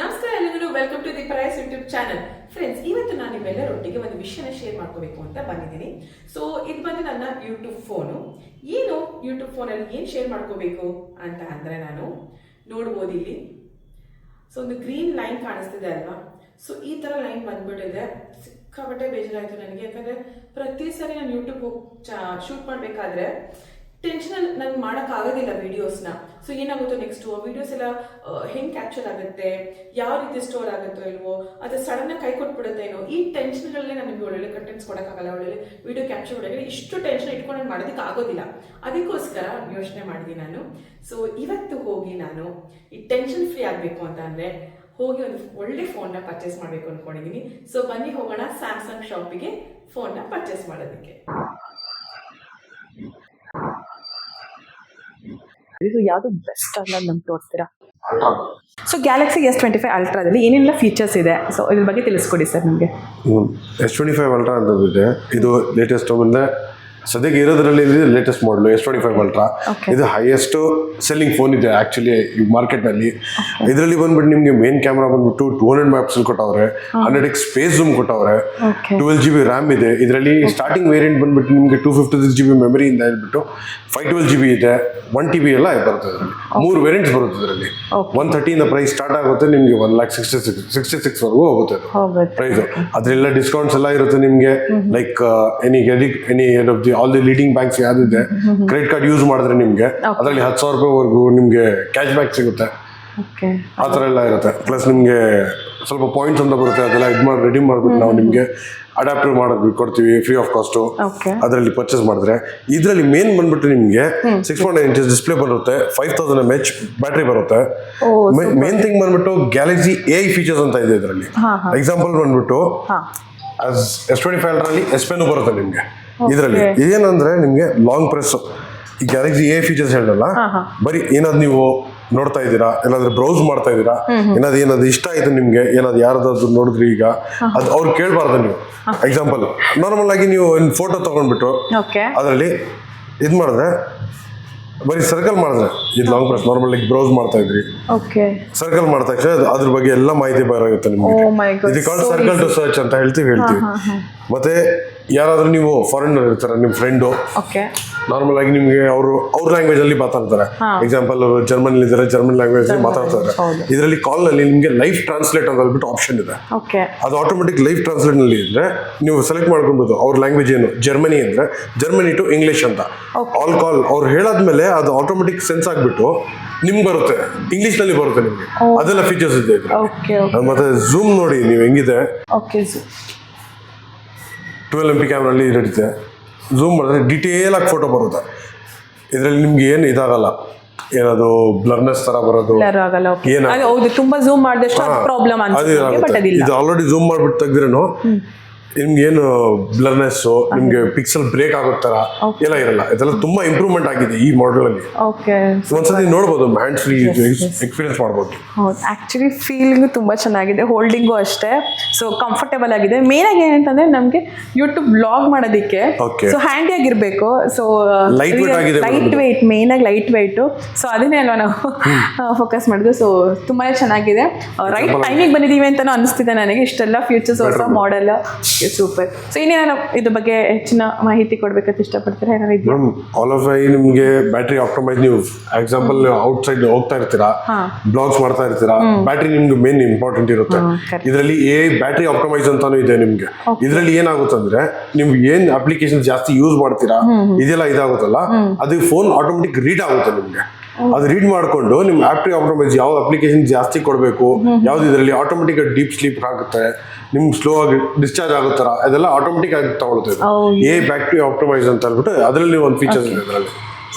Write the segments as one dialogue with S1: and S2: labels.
S1: ನಮಸ್ಕಾರ ಎಲ್ಲರಿಗೂ welcome to the price YouTube channel friends ಇವತ್ತು ನಾನು ನಿಮ್ಮೆಲ್ಲರೊಟ್ಟಿಗೆ ಒಂದು ವಿಷಯನ ಶೇರ್ ಮಾಡ್ಕೋಬೇಕು ಅಂತ ಬಂದಿದ್ದೀನಿ. ಸೊ ಇದು ಬಂದು ನನ್ನ ಯೂಟ್ಯೂಬ್ ಫೋನು ಏನು ಯೂಟ್ಯೂಬ್ ಫೋನಲ್ಲಿ ಏನು ಶೇರ್ ಮಾಡ್ಕೋಬೇಕು ಅಂತ ಅಂದರೆ ನಾನು ನೋಡ್ಬೋದು ಇಲ್ಲಿ. ಸೊ ಒಂದು ಗ್ರೀನ್ ಲೈನ್ ಕಾಣಿಸ್ತಿದೆ ಅಲ್ವಾ? ಸೊ ಈ ಥರ ಲೈನ್ ಬಂದ್ಬಿಟ್ಟಿದೆ. ಸಿಕ್ಕಾಪಟ್ಟೆ ಬೇಜಾರಾಯಿತು ನನಗೆ. ಯಾಕಂದರೆ ಪ್ರತಿ ಸರಿ ನಾನು ಯೂಟ್ಯೂಬ್ ಶೂಟ್ ಮಾಡಬೇಕಾದ್ರೆ ಟೆನ್ಷನ್ ನನ್ಗೆ ಮಾಡೋಕ್ಕಾಗೋದಿಲ್ಲ ವಿಡಿಯೋಸ್ನ ಸೊ ಏನಾಗುತ್ತೋ ನೆಕ್ಸ್ಟ್ ವಿಡಿಯೋಸ್ ಎಲ್ಲ ಹೆಂಗೆ ಕ್ಯಾಪ್ಚರ್ ಆಗುತ್ತೆ, ಯಾವ ರೀತಿ ಸ್ಟೋರ್ ಆಗುತ್ತೋ ಇಲ್ವೋ, ಅದು ಸಡನ್ನಾಗಿ ಕೈ ಕೊಟ್ಬಿಡುತ್ತೇನೋ ಈ ಟೆನ್ಷನ್ಗಳಲ್ಲೇ ನನಗೆ ಒಳ್ಳೊಳ್ಳೆ ಕಂಟೆಂಟ್ಸ್ ಕೊಡೋಕ್ಕಾಗಲ್ಲ, ಒಳ್ಳೊಳ್ಳೆ ವಿಡಿಯೋ ಕ್ಯಾಪ್ಚರ್ ಮಾಡೋಕ್ಕೆ. ಇಷ್ಟು ಟೆನ್ಷನ್ ಇಟ್ಕೊಂಡು ಮಾಡೋದಕ್ಕೆ ಆಗೋದಿಲ್ಲ. ಅದಕ್ಕೋಸ್ಕರ ಯೋಚನೆ ಮಾಡಿದೆ ನಾನು. ಸೊ ಇವತ್ತು ಹೋಗಿ ನಾನು ಈ ಟೆನ್ಷನ್ ಫ್ರೀ ಆಗಬೇಕು ಅಂತ ಅಂದರೆ, ಹೋಗಿ ಒಂದು ಒಳ್ಳೆ ಫೋನ್ನ ಪರ್ಚೇಸ್ ಮಾಡಬೇಕು ಅಂದ್ಕೊಂಡಿದ್ದೀನಿ ಸೊ ಬನ್ನಿ ಹೋಗೋಣ ಸ್ಯಾಮ್ಸಂಗ್ ಶಾಪಿಗೆ ಫೋನ್ನ ಪರ್ಚೇಸ್ ಮಾಡೋದಕ್ಕೆ.
S2: ಇದು ಯಾವುದು ಬೆಸ್ಟ್ ಅನ್ನೋದು ನಮ್ಗೆ ತೋರಿಸ್ತೀರಾ? So Galaxy S twenty five ಅಲ್ಟ್ರಾದಲ್ಲಿ ಏನೆಲ್ಲ ಫೀಚರ್ಸ್ ಇದೆ? ಸೊ ಇದ್ರ ಬಗ್ಗೆ ತಿಳಿಸ್ಕೊಡಿ ಸರ್ ನಮಗೆ.
S3: ಎಸ್ ಟ್ವೆಂಟಿ ಫೈವ್ ಅಲ್ಟ್ರಾ ಅಂತ ಇದೆ ಇದು ಲೇಟೆಸ್ಟ್ ಬಂದೆ ಸದ್ಯಕ್ಕೆ ಇರೋದ್ರಲ್ಲಿ latest model S twenty five Ultra ಇದು ಹೈಯೆಸ್ಟ್ ಸೆಲ್ಲಿಂಗ್ ಫೋನ್ ಇದೆ ಆಕ್ಚುಲಿ ಈ ಮಾರ್ಕೆಟ್ನಲ್ಲಿ ಇದರಲ್ಲಿ ಬಂದ್ಬಿಟ್ಟು ನಿಮಗೆ ಮೇನ್ ಕ್ಯಾಮ್ರಾ ಬಂದ್ಬಿಟ್ಟು ಟೂ ಹಂಡ್ರೆಡ್ ಮ್ಯಾಪ್ಸ್ ಕೊಟ್ಟವ್ರೆ ಹಂಡ್ರೆಡ್ ಎಕ್ಸ್ ಸ್ಪೇಸ್ ಜೂಮ್ ಕೊಟ್ಟವ್ರೆ. ಟ್ವೆಲ್ ಜಿ ಬಿ ರ್ಯಾಮ್ ಇದೆ. ಇದರಲ್ಲಿ ಸ್ಟಾರ್ಟಿಂಗ್ ವೇರಿಯಂಟ್ ಬಂದ್ಬಿಟ್ಟು ನಿಮಗೆ two fifty six G B ಮೆಮರಿಯಿಂದ ಹೇಳ್ಬಿಟ್ಟು ಫೈವ್ ಟ್ವೆಲ್ ಜಿ ಬಿ ಇದೆ ಒನ್ ಟಿ ಬಿ ಎಲ್ಲ ಬರುತ್ತೆ ಇದರಲ್ಲಿ. ಮೂರು ವೇರಿಯಂಟ್ಸ್ ಬರುತ್ತೆ ಇದರಲ್ಲಿ. ಒನ್ ತರ್ಟಿಯಿಂದ ಪ್ರೈಸ್ ಸ್ಟಾರ್ಟ್ ಆಗುತ್ತೆ ನಿಮಗೆ one lakh sixty six sixty six ವರೆಗೂ
S2: ಹೋಗುತ್ತೆ.
S3: ಪ್ರೈಸ್ ಅದ್ರೆಲ್ಲ ಡಿಸ್ಕೌಂಟ್ಸ್ ಎಲ್ಲ ಇರುತ್ತೆ ನಿಮಗೆ like any any of the all the leading banks ಯಾವ್ದಿದೆ credit card use ಮಾಡಿದ್ರೆ ನಿಮಗೆ ಅದರಲ್ಲಿ ಹತ್ತು ಸಾವಿರ ರೂಪಾಯಿವರೆಗೂ ನಿಮಗೆ ಕ್ಯಾಶ್ ಬ್ಯಾಕ್ ಸಿಗುತ್ತೆ ಆ ಥರ ಎಲ್ಲ ಇರುತ್ತೆ. ಪ್ಲಸ್ ನಿಮಗೆ ಸ್ವಲ್ಪ ಪಾಯಿಂಟ್ಸ್ ಅಂತ ಬರುತ್ತೆ ಅದೆಲ್ಲ ಇದು ಮಾಡಿ ರೆಡಿ ಮಾಡ್ಬಿಟ್ಟು ನಾವು ನಿಮಗೆ ಅಡಾಪ್ಟರ್ ಮಾಡೋದು ಕೊಡ್ತೀವಿ ಫ್ರೀ ಆಫ್ ಕಾಸ್ಟು ಅದರಲ್ಲಿ ಪರ್ಚೇಸ್ ಮಾಡಿದ್ರೆ ಇದರಲ್ಲಿ ಮೇನ್ ಬಂದ್ಬಿಟ್ಟು ನಿಮಗೆ six point nine inches display ಬರುತ್ತೆ five thousand M H battery ಬರುತ್ತೆ ಮೇನ್ ಥಿಂಗ್ ಬಂದ್ಬಿಟ್ಟು ಗ್ಯಾಲಕ್ಸಿ ಎ ಫೀಚರ್ಸ್ ಅಂತ ಇದೆ ಇದರಲ್ಲಿ. ಎಕ್ಸಾಂಪಲ್ ಬಂದ್ಬಿಟ್ಟು ಎಸ್ ಟ್ವೆಂಟಿ ಫೈವ್ ಅಲ್ಲಿ ಎಸ್ ಪೆನ್ ಬರುತ್ತೆ ನಿಮಗೆ. ಇದರಲ್ಲಿ ಏನಂದ್ರೆ ನಿಮಗೆ ಲಾಂಗ್ ಪ್ರೆಸ್ ಈ ಗ್ಯಾಲಕ್ಸಿ ಎ ಫೀಚರ್ಸ್ ಹೇಳಲ್ಲ. ಬರೀ ಏನಾದ್ರು ನೀವು ನೋಡ್ತಾ ಇದ್ದೀರಾ ಏನಾದ್ರು ಬ್ರೌಸ್ ಮಾಡ್ತಾ ಇದ್ದೀರಾ ಏನಾದ್ರು ಏನಾದ್ರು ಇಷ್ಟ ಆಯ್ತು ನಿಮ್ಗೆ ಏನಾದ್ರು ಯಾರ್ದಾದ್ರು ನೋಡಿದ್ರಿ ಈಗ? ಅದು ಅವ್ರು ಕೇಳಬಾರ್ದು ನೀವು. ಎಕ್ಸಾಂಪಲ್ ನಾರ್ಮಲ್ ಆಗಿ ನೀವು ಒಂದು ಫೋಟೋ ತಗೊಂಡ್ಬಿಟ್ಟು ಅದರಲ್ಲಿ ಇದು ಮಾಡಿದ್ರೆ ಬರೀ ಸರ್ಕಲ್ ಮಾಡಿದ್ರೆ ಇದು ಲಾಂಗ್ ಪ್ರೆಸ್ ನಾರ್ಮಲ್ ಆಗಿ ಬ್ರೌಸ್ ಮಾಡ್ತಾ ಇದ್ರಿ. ಸರ್ಕಲ್ ಮಾಡ್ತಾ ತಕ್ಷಣ ಅದ್ರ ಬಗ್ಗೆ ಎಲ್ಲ ಮಾಹಿತಿ ಬರಾಗುತ್ತೆ ನಿಮಗೆ.
S2: ಇದು
S3: ಸರ್ಕಲ್ ಟು ಸರ್ಚ್ ಅಂತ ಹೇಳ್ತೀವಿ ಹೇಳ್ತೀವಿ. ಮತ್ತೆ ಯಾರಾದ್ರೂ ನೀವು ಫಾರಿನರ್ ಇರ್ತಾರೆ ನಿಮ್ಮ ಫ್ರೆಂಡು
S2: ಓಕೆ
S3: ನಾರ್ಮಲ್ ಆಗಿ ನಿಮಗೆ ಅವರು ಅವ್ರ ಲ್ಯಾಂಗ್ವೇಜ್ ಅಲ್ಲಿ ಮಾತಾಡ್ತಾರೆ. ಎಕ್ಸಾಂಪಲ್ ಅವರು ಜರ್ಮನ್ ಇದ್ದಾರೆ ಜರ್ಮನ್ ಲ್ಯಾಂಗ್ವೇಜ್ ಮಾತಾಡ್ತಾರೆ. ಇದರಲ್ಲಿ ಕಾಲ್ನಲ್ಲಿ ನಿಮಗೆ ಲೈಫ್ ಟ್ರಾನ್ಸ್ಲೇಟ್ ಅಂತ ಹೇಳ್ಬಿಟ್ಟು ಆಪ್ಷನ್ ಇದೆ ಅದು ಆಟೋಮೆಟಿಕ್ ಲೈಫ್ ಟ್ರಾನ್ಸ್ಲೇಟ್ನಲ್ಲಿ ಇದ್ರೆ ನೀವು ಸೆಲೆಕ್ಟ್ ಮಾಡ್ಕೊಬಹುದು ಅವ್ರ ಲ್ಯಾಂಗ್ವೇಜ್ ಏನು ಜರ್ಮನಿ ಅಂದ್ರೆ ಜರ್ಮನಿ ಟು ಇಂಗ್ಲಿಷ್ ಅಂತ. ಆಲ್ ಕಾಲ್ ಅವ್ರು ಹೇಳಾದ್ಮೇಲೆ ಅದು ಆಟೋಮೆಟಿಕ್ ಸೆನ್ಸ್ ಆಗ್ಬಿಟ್ಟು ನಿಮ್ಗೆ ಬರುತ್ತೆ. ಇಂಗ್ಲಿಷ್ನಲ್ಲಿ ಬರುತ್ತೆ ನಿಮ್ಗೆ. ಅದೆಲ್ಲ ಫೀಚರ್ಸ್ ಇದೆ ಮತ್ತೆ ಝೂಮ್ ನೋಡಿ ನೀವು ಹೆಂಗಿದೆ?
S2: ಓಕೆ
S3: ಟ್ವೆಲ್ ಎಂ ಪಿ ಕ್ಯಾಮ್ರಲ್ಲಿ ಇರುತ್ತೆ. ಝೂಮ್ ಮಾಡಿದ್ರೆ ಡಿಟೇಲಾಗಿ ಆಗಿ ಫೋಟೋ ಬರುತ್ತೆ. ಇದರಲ್ಲಿ ನಿಮ್ಗೆ ಏನು ಇದಾಗಲ್ಲ. ಏನದು ಬ್ಲರ್ನೆಸ್ ತರ ಬರೋದು.
S2: ಹೌದು ತುಂಬಾ ಝೂಮ್ ಮಾಡಿದಷ್ಟು ಪ್ರಾಬ್ಲಮ್
S3: ಅದು. ಇದು ಆಲ್ರೆಡಿ ಝೂಮ್ ಮಾಡ್ಬಿಟ್ಟು ತೆಗ್ದ್ರೇನು ನಿಮ್ಗೆ ಏನು ಬ್ಲರ್ನೆಸ್ ನಿಮ್ಗೆ ಪಿಕ್ಸೆಲ್ ಬ್ರೇಕ್ ಆಗೋ ತರ ಎಲ್ಲ ಇರಲ್ಲ. ಇದೆಲ್ಲ ತುಂಬಾ ಇಂಪ್ರೂವ್ಮೆಂಟ್ ಆಗಿದೆ ಈ ಮಾಡೆಲ್ ಅಲ್ಲಿ.
S2: ಓಕೆ
S3: ಒಂದ್ಸತಿ ನೋಡ್ಬೋದು ಹ್ಯಾಂಡ್ ಫ್ರೀ ಎಕ್ಸ್ಪೀರಿಯನ್ಸ್ ಮಾಡ್ಬೋದು.
S2: ಹೌದು. ಆ್ಯಕ್ಚುಲಿ ಫೀಲಿಂಗು ತುಂಬ ಚೆನ್ನಾಗಿದೆ ಹೋಲ್ಡಿಂಗು ಅಷ್ಟೇ. ಸೊ ಕಂಫರ್ಟೇಬಲ್ ಆಗಿದೆ. ಮೇನ್ ಆಗಿ ಏನಂತಂದ್ರೆ ನಮಗೆ ಯೂಟ್ಯೂಬ್ ಬ್ಲಾಗ್ ಮಾಡೋದಕ್ಕೆ. ಸೊ ಹ್ಯಾಂಡಿ ಆಗಿರಬೇಕು so light
S3: light.
S2: Weight main ಆಗಿ ಲೈಟ್ ವೆಯ್ಟು ಸೊ ಅದನ್ನೇ ಅಲ್ವಾ ನಾವು ಫೋಕಸ್ ಮಾಡಿದ್ವಿ ಸೊ ತುಂಬಾ ಚೆನ್ನಾಗಿದೆ. ರೈಟ್ ಟೈಮಿಗೆ ಬಂದಿದ್ದೀವಿ ಅಂತಲೂ ಅನಿಸ್ತಿದೆ ನನಗೆ. ಇಷ್ಟೆಲ್ಲ ಫ್ಯೂಚರ್ಸ್ ಹೊಸ ಮಾಡೆಲ್ ಸೂಪರ್ ಸೊ ಇನ್ನೇನು ಇದ್ರ ಬಗ್ಗೆ ಹೆಚ್ಚಿನ ಮಾಹಿತಿ ಕೊಡ್ಬೇಕಂತ ಇಷ್ಟಪಡ್ತೀರಾ? ಏನಾದ್ರು ಇದೆಯಾ?
S3: ಮೇಡಮ್ ಆಲ್ ಆಫ್ ಐ ನಿಮ್ಗೆ ಬ್ಯಾಟ್ರಿ ಆಪ್ಟಮೈಸ್ ನೀವು ಎಕ್ಸಾಂಪಲ್ ಔಟ್ ಸೈಡ್ ಹೋಗ್ತಾ ಇರ್ತೀರಾ ಬ್ಲಾಗ್ಸ್ ಮಾಡ್ತಾ ಇರ್ತೀರಾ ಬ್ಯಾಟ್ರಿ ನಿಮ್ಗೆ ಮೇನ್ ಇಂಪಾರ್ಟೆಂಟ್ ಇರುತ್ತೆ. ಇದರಲ್ಲಿ ಎ ಬ್ಯಾಟ್ರಿ ಆಪ್ಟಮೈಸ್ ಅಂತಾನು ಇದೆ ನಿಮ್ಗೆ. ಇದರಲ್ಲಿ ಏನಾಗುತ್ತೆ ಅಂದ್ರೆ ನಿಮ್ಗೆ ಏನ್ ಅಪ್ಲಿಕೇಶನ್ ಜಾಸ್ತಿ ಯೂಸ್ ಮಾಡ್ತೀರಾ ಇದೆಲ್ಲ ಇದಾಗುತ್ತಲ್ಲ ಅದು ಫೋನ್ ಆಟೋಮೆಟಿಕ್ ರೀಡ್ ಆಗುತ್ತೆ ನಿಮ್ಗೆ. ಅದು ರೀಡ್ ಮಾಡ್ಕೊಂಡು ನಿಮ್ ಆಪ್ಟ್ರಿ ಆಪ್ಟಮೈಸ್ ಯಾವ ಅಪ್ಲಿಕೇಶನ್ ಜಾಸ್ತಿ ಕೊಡಬೇಕು ಯಾವ್ದು ಇದರಲ್ಲಿ ಆಟೋಮೆಟಿಕ್ ಡೀಪ್ ಸ್ಲೀಪ್ ಆಗುತ್ತೆ ನಿಮ್ಗೆ ಸ್ಲೋ ಆಗಿ ಡಿಸ್ಚಾರ್ಜ್ ಆಗೋ ತರ ಅದೆಲ್ಲ ಆಟೋಮೆಟಿಕ್ ಆಗಿ ತಗೊಳ್ತದೆ
S2: ಏ
S3: ಎ ಬ್ಯಾಟ್ರಿ ಆಪ್ಟಮೈಸ್ ಅಂತ ಹೇಳ್ಬಿಟ್ಟು ಅದರಲ್ಲಿ ಒಂದು ಫೀಚರ್ಸ್ ಇದೆ ಅದರಲ್ಲಿ.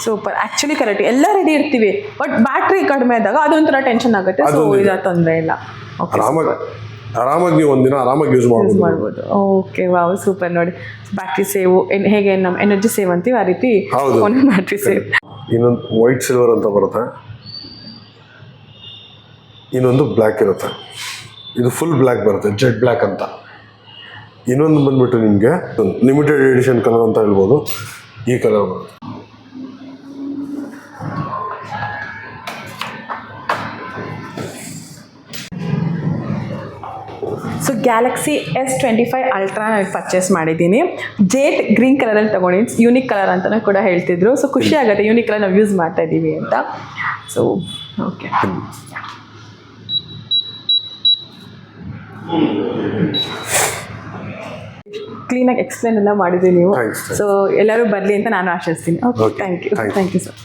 S2: ಸೂಪರ್ ಆಕ್ಚುಲಿ ಕರೆಕ್ಟ್ ಎಲ್ಲ ರೆಡಿ ಇರ್ತೀವಿ. ಬಟ್ ಬ್ಯಾಟ್ರಿ ಕಡಿಮೆ ಆದಾಗ ಅದೊಂಥರ ಟೆನ್ಷನ್ ಆಗುತ್ತೆ. ಸೊ ಇದು ತೊಂದರೆ ಇಲ್ಲ.
S3: ಆರಾಮಾಗಿ ಆರಾಮಾಗಿ ನೀವು ಒಂದಿನ ಆರಾಮಾಗಿ ಯೂಸ್ ಮಾಡ್ಬೋದು.
S2: ಮಾಡ್ಬೋದು. ಓಕೆ ವಾವ್ ಸೂಪರ್ ನೋಡಿ. ಬ್ಯಾಟ್ರಿ ಸೇವ್ ಹೇಗೆ ನಮ್ಮ ಎನರ್ಜಿ ಸೇವ್ ಅಂತೀವಿ ಆ ರೀತಿ. ಫೋನ್ ಬ್ಯಾಟ್ರಿ ಸೇವ್
S3: ಇನ್ನೊಂದು ವೈಟ್ ಸಿಲ್ವರ್ ಅಂತ ಬರುತ್ತೆ. ಇನ್ನೊಂದು ಬ್ಲ್ಯಾಕ್ ಇರುತ್ತೆ. ಇದು ಫುಲ್ ಬ್ಲ್ಯಾಕ್ ಬರುತ್ತೆ ಜೆಡ್ ಬ್ಲ್ಯಾಕ್ ಅಂತ. ಇನ್ನೊಂದು ಬಂದ್ಬಿಟ್ಟು ನಿಮಗೆ ಲಿಮಿಟೆಡ್ ಎಡಿಷನ್ ಕಲರ್ ಅಂತ ಹೇಳ್ಬೋದು, ಈ ಕಲರ್ ಬರುತ್ತೆ.
S2: So Galaxy S twenty five Ultra ನಾನು ಪರ್ಚೇಸ್ ಮಾಡಿದ್ದೀನಿ. ಜೇಟ್ ಗ್ರೀನ್ ಕಲರಲ್ಲಿ ತೊಗೊಂಡಿದ್ದು ಯೂನಿಕ್ ಕಲರ್ ಅಂತಲೂ ಕೂಡ ಹೇಳ್ತಿದ್ರು. ಸೊ ಖುಷಿ ಆಗುತ್ತೆ ಯೂನಿಕ್ ಕಲರ್ ನಾವು ಯೂಸ್ ಮಾಡ್ತಾ ಇದ್ದೀವಿ ಅಂತ. ಸೊ ಓಕೆ ಕ್ಲೀನಾಗಿ ಎಕ್ಸ್ಪ್ಲೇನ್ ಎಲ್ಲ ಮಾಡಿದ್ರಿ ನೀವು. ಸೊ ಎಲ್ಲರೂ ಬರಲಿ ಅಂತ ನಾನು ಆಶಿಸ್ತೀನಿ. Okay thank you thank you sir